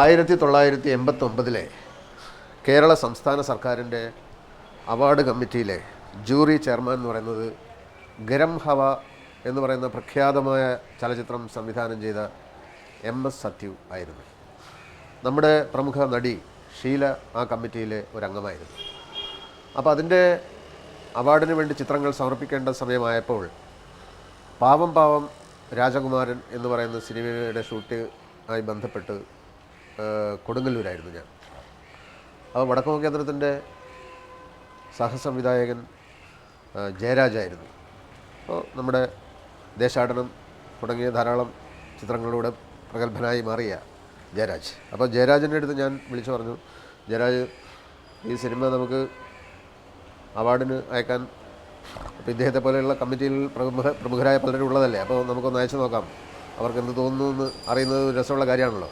ആയിരത്തി തൊള്ളായിരത്തി എൺപത്തൊമ്പതിലെ കേരള സംസ്ഥാന സർക്കാരിന്റെ അവാർഡ് കമ്മിറ്റിയിലെ ജൂറി ചെയർമാൻ എന്ന് പറയുന്നത് ഗരം ഹവ എന്ന് പറയുന്ന പ്രഖ്യാതമായ ചലച്ചിത്രം സംവിധാനം ചെയ്ത എം എസ് സത്യു ആയിരുന്നു. നമ്മുടെ പ്രമുഖ നടി ഷീല ആ കമ്മിറ്റിയിലെ ഒരംഗമായിരുന്നു. അപ്പോൾ അതിന്റെ അവാർഡിന് വേണ്ടി ചിത്രങ്ങൾ സമർപ്പിക്കേണ്ട സമയമായപ്പോൾ പാവം പാവം രാജകുമാരൻ എന്ന് പറയുന്ന സിനിമയുടെ ഷൂട്ട് ആയി ബന്ധപ്പെട്ട് കൊടുങ്ങല്ലൂരായിരുന്നു ഞാൻ. അപ്പോൾ വടക്കോ കേന്ദ്രത്തിന്റെ സഹസംവിധായകൻ ജയരാജായിരുന്നു അപ്പോൾ നമ്മുടെ ദേശാടനം തുടങ്ങിയ ധാരാളം ചിത്രങ്ങളിലൂടെ പ്രഗത്ഭനായി മാറിയ ജയരാജ്. അപ്പോൾ ജയരാജിന്റെ അടുത്ത് ഞാൻ വിളിച്ചു പറഞ്ഞു ജയരാജ് ഈ സിനിമ നമുക്ക് അവാർഡിന് അയക്കാൻ അപ്പോൾ ഇദ്ദേഹത്തെ പോലെയുള്ള കമ്മിറ്റിയിൽ പ്രമുഖ പ്രമുഖരായ പലരും ഉള്ളതല്ലേ? അപ്പോൾ നമുക്കൊന്ന് അയച്ചു നോക്കാം. അവർക്ക് എന്ത് തോന്നുന്നു എന്ന് അറിയുന്നത് രസമുള്ള കാര്യമാണല്ലോ.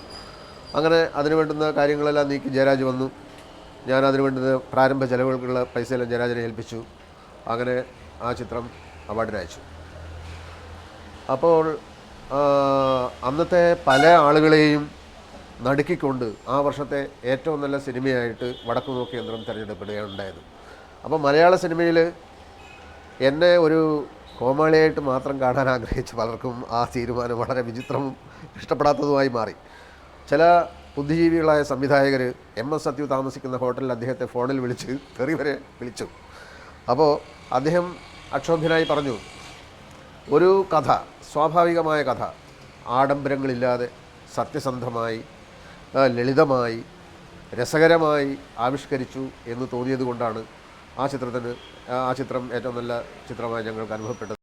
അങ്ങനെ അതിനു വേണ്ടുന്ന കാര്യങ്ങളെല്ലാം നീക്കി ജയരാജ് വന്നു. ഞാൻ അതിനു വേണ്ടുന്ന പ്രാരംഭ ചെലവുകൾക്കുള്ള പൈസയെല്ലാം ജയരാജിനെ ഏൽപ്പിച്ചു. അങ്ങനെ ആ ചിത്രം അവാർഡിന് അയച്ചു. അപ്പോൾ അന്നത്തെ പല ആളുകളെയും നടുക്കിക്കൊണ്ട് ആ വർഷത്തെ ഏറ്റവും നല്ല സിനിമയായിട്ട് വടക്കു നോക്കി യന്ത്രം തിരഞ്ഞെടുക്കപ്പെടുകയാണ് ഉണ്ടായത് അപ്പോൾ മലയാള സിനിമയിൽ എന്നെ ഒരു കോമാളിയായിട്ട് മാത്രം കാണാൻ ആഗ്രഹിച്ച പലർക്കും ആ തീരുമാനം വളരെ വിചിത്രവും ഇഷ്ടപ്പെടാത്തതുമായി മാറി. ചില ബുദ്ധിജീവികളായ സംവിധായകർ എം എസ് സത്യു താമസിക്കുന്ന ഹോട്ടലിൽ അദ്ദേഹത്തെ ഫോണിൽ വിളിച്ച് തെറി വരെ വിളിച്ചു. അപ്പോൾ അദ്ദേഹം അക്ഷോഭ്യനായി പറഞ്ഞു ഒരു കഥ സ്വാഭാവികമായ കഥ. ആഡംബരങ്ങളില്ലാതെ സത്യസന്ധമായി ലളിതമായി രസകരമായി ആവിഷ്കരിച്ചു എന്ന് തോന്നിയത് കൊണ്ടാണ് ആ ചിത്രത്തിന് ആ ചിത്രം ഏറ്റവും നല്ല ചിത്രമായി ഞങ്ങൾക്ക് അനുഭവപ്പെട്ടത്